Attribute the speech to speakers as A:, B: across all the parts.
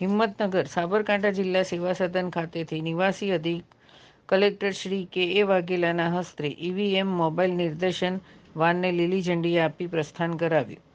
A: હિંમતનગર, સાબરકાંઠા જિલ્લા સેવા સદન ખાતેથી નિવાસી અધિક કલેક્ટર શ્રી કે એ વાઘેલાના હસ્તે ઈવીએમ મોબાઈલ નિર્દેશન વાનને લીલી ઝંડી આપી પ્રસ્થાન કરાવ્યું.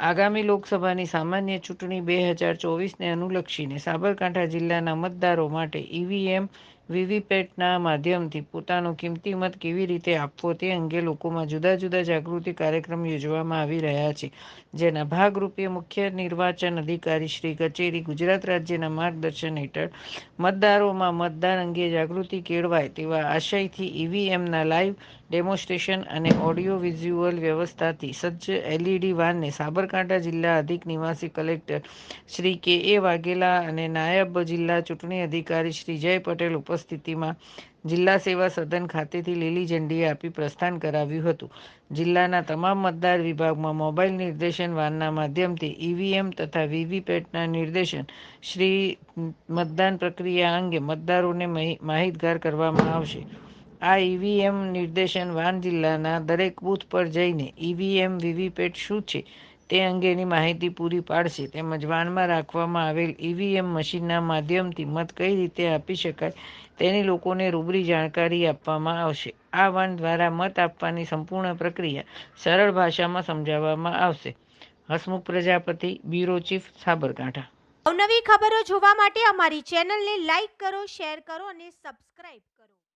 A: આગામી લોકસભાની સામાન્ય ચૂંટણી બે હજાર ચોવીસને અનુલક્ષીને સાબરકાંઠા જિલ્લાના મતદારો માટે ઈવીએમ વીવીપેટના માધ્યમથી પોતાનો કિંમતી મત કેવી રીતે આપવો તે અંગે લોકોમાં જુદા જુદા જાગૃતિ કાર્યક્રમ યોજવામાં આવી રહ્યા છે. જેના ભાગરૂપે મુખ્ય નિર્વાચન અધિકારી શ્રી કચેરી ગુજરાત રાજ્યના માર્ગદર્શન હેઠળ મતદારોમાં મતદાન અંગે જાગૃતિ કેળવાય તેવા આશયથી ઈવીએમના લાઈવ ડેમોન્સ્ટ્રેશન અને ઓડિયો વિઝ્યુઅલ વ્યવસ્થાથી સજ્જ એલઈડી વાનને સાબરકાંઠા જિલ્લા અધિક નિવાસી કલેક્ટર શ્રી કે એ વાઘેલા અને નાયબ જિલ્લા ચૂંટણી અધિકારી શ્રી જય પટેલ ઉપસ્થિતિમાં જિલ્લા સેવા સદન ખાતેથી લીલી ઝંડી આપી પ્રસ્થાન કરાવ્યું હતું. જિલ્લાના તમામ મતદાર વિભાગમાં મોબાઈલ નિર્દેશન વાનના માધ્યમથી ઈવીએમ તથા વીવીપેટના નિર્દેશન શ્રી મતદાન પ્રક્રિયા અંગે મતદારોને માહિતગાર કરવામાં આવશે. આ ઈવીએમ નિર્દેશન વાન જિલ્લાના દરેક બૂથ પર જઈને ઈવીએમ, વીવીપેટ શું છે તે અંગેની માહિતી પૂરી પાડશે. તેમજ વાનમાં રાખવામાં આવેલ ઈવીએમ મશીનના માધ્યમથી મત કઈ રીતે આપી શકાય તેની લોકોને રૂબરી જાણકારી આપવામાં આવશે. આ વાન દ્વારા મત આપવાની સંપૂર્ણ પ્રક્રિયા સરળ ભાષામાં સમજાવવામાં આવશે. Hasmukh Prajapati, bureau chief, Sabarkantha.
B: અવનવી ખબરો જોવા માટે અમારી ચેનલને લાઈક કરો, શેર કરો અને સબસ્ક્રાઈબ કરો.